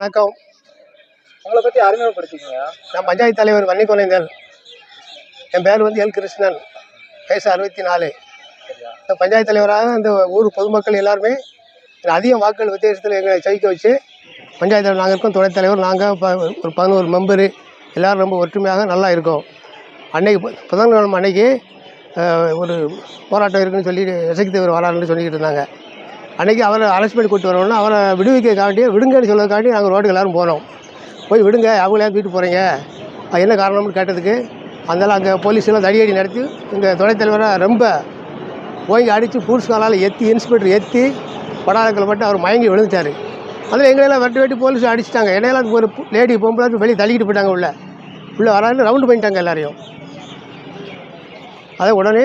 வணக்கம். உங்களை பத்தி அறிமுகப்படுத்திக்கங்க. நான் பஞ்சாயத்து தலைவர் வன்னிக்குலைந்தல் என் பேர் வந்து எல். கிருஷ்ணன். வயசு அறுபத்தி நாலு இந்த பஞ்சாயத்து தலைவராக இந்த ஊர் பொதுமக்கள் எல்லாருமே அதிக வாக்குகள் வித்தியாசத்தில் எங்களை ஜெயிக்க வச்சு பஞ்சாயத்து தலைவர் நாங்கள் இருக்கோம். துணைத் தலைவர் நாங்கள் ஒரு பதினோரு மெம்பரு. எல்லோரும் ரொம்ப ஒற்றுமையாக நல்லா இருக்கோம். அன்னைக்கு புதன்கிழமை அன்னைக்கு ஒரு போராட்டம் இருக்குன்னு சொல்லி எசைக்கு தேவர் வராருன்னு சொல்லிக்கிட்டு இருந்தாங்க. அன்றைக்கி அவரை அரெஸ்ட் பண்ணி கூட்டு வரணும்னா அவரை விடுவிக்கக்காண்டி விடுங்கன்னு சொல்றதுக்காண்டி நாங்கள் ரோட்டுக்கு எல்லோரும் போனோம் போய் விடுங்க அவங்களே வீட்டு போகிறீங்க அது என்ன காரணம்னு கேட்டதுக்கு அதனால் அங்கே போலீஸெல்லாம் தடியடி நடத்தி எங்கள் துணைத் தலைவரை ரொம்ப ஓங்கி அடித்து பூட்ஸ் காலால் எத்தி இன்ஸ்பெக்டர் எத்தி படாலத்தில் மட்டும் அவர் மயங்கி விழுந்துட்டார். அதில் எங்களெல்லாம் வெட்டி வெட்டி போலீஸ் அடிச்சிட்டாங்க. என்னையெல்லாம் ஒரு லேடி பொம்பளை வெளியே தள்ளிக்கிட்டு போயிட்டாங்க உள்ளே. உள்ளே வரான்னு ரவுண்டு பண்ணிட்டாங்க எல்லாரையும். அதை உடனே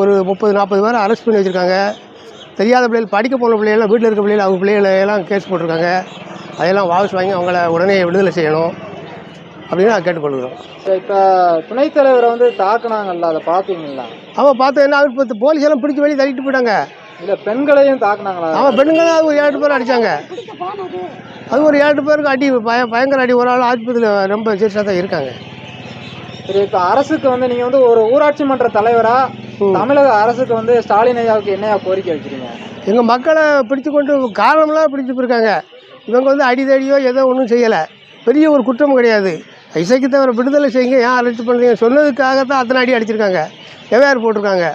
ஒரு முப்பது நாற்பது பேரை அரெஸ்ட் பண்ணி வச்சுருக்காங்க. தெரியாத பிள்ளைகள் படிக்க போன பிள்ளைகள்லாம் வீட்டில் இருக்க பிள்ளைகள் அவங்க பிள்ளைகளை எல்லாம் கேஸ் போட்டிருக்காங்க. அதையெல்லாம் வாபஸ் வாங்கி அவங்கள உடனே விடுதலை செய்யணும் அப்படின்னு நான் கேட்டுக்கொள்கிறோம். இப்ப துணைத் தலைவரை வந்து தாக்குனாங்கல்ல அதை பாத்தீங்களா அவன் பார்த்து என்ன ஆகுது இப்போ போலீஸ் எல்லாம் பிடிச்சி வெளியே தள்ளிட்டு போயிட்டாங்க. இல்ல பெண்களையும் தாக்குனாங்களா? அவன் தான் அது ஒரு ஏழு பேர் அடித்தாங்க அது ஒரு ஏழு பேருக்கு அடி பய பயங்கர அடி. ஒரு ஆள் ஆஸ்பத்திரியில் ரொம்ப சீரியஸாக தான் இருக்காங்க. சரி இப்ப அரசுக்கு வந்து நீங்க வந்து ஒரு ஊராட்சி மன்ற தலைவரா தமிழக அரசுக்கு வந்து ஸ்டாலின் ஐயாவுக்கு என்னையா கோரிக்கை வைக்கிறீங்க எங்கள் மக்களை பிடித்து கொண்டு காரணம்லாம் பிடிச்சு போயிருக்காங்க. இவங்க வந்து அடிதடியோ ஏதோ ஒன்றும் செய்யலை. பெரிய ஒரு குற்றம் கிடையாது. இசைக்கு தவிர விடுதலை செய்யுங்க ஏன் அரெஸ்ட் பண்ணுறீங்க சொன்னதுக்காகத்தான் அத்தனை அடி அடிச்சிருக்காங்க. எவ்வாறு போட்டிருக்காங்க?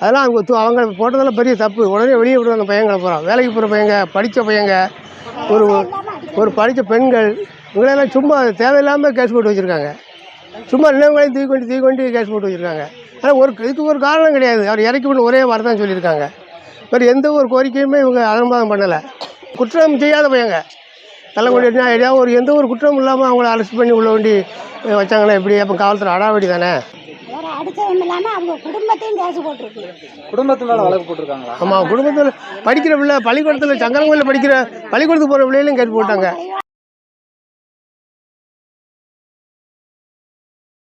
அதெல்லாம் அவங்க அவங்க போட்டதெல்லாம் பெரிய தப்பு. உடனே வெளியே விடுற அந்த பையங்களை போகிறான் வேலைக்கு போகிற பையங்க படித்த பையங்க ஒரு ஒரு படித்த பெண்கள் இவங்களெல்லாம் சும்மா தேவையில்லாமல் கேஸ் போட்டு வச்சுருக்காங்க. சும்மா நினைவுகளையும் தூக்கி கொண்டு தூக்கி கொண்டு கேஸ் போட்டு வச்சுருக்காங்க. ஆனால் ஒரு இதுக்கு ஒரு காரணம் கிடையாது. அவர் இறக்கி விட்டு ஒரே வார்த்தை தான் சொல்லியிருக்காங்க. வேறு எந்த ஒரு கோரிக்கையுமே இவங்க அனுமதம் பண்ணலை. குற்றம் செய்யாத பையங்க. தலைமுடி ஏதாவது ஒரு எந்த ஒரு குற்றமும் இல்லாமல் அவங்கள அரெஸ்ட் பண்ணி உள்ள வண்டி வச்சாங்கன்னா எப்படி அப்போ காவல்துறை அடாவடி தானே? வேற அடிச்சவன் இல்லாம அவங்க குடும்பத்தையும் கேஸ் போட்டிருக்கு. குடும்பத்து மேல வழக்கு போட்டிருக்காங்களா? ஆமாம் குடும்பத்தில் படிக்கிற பிள்ளை பள்ளிக்கூடத்தில் சங்கரங்கோயில் படிக்கிற பள்ளிக்கூடத்துக்கு போகிற பிள்ளைகளும் கேட்டு போட்டாங்க.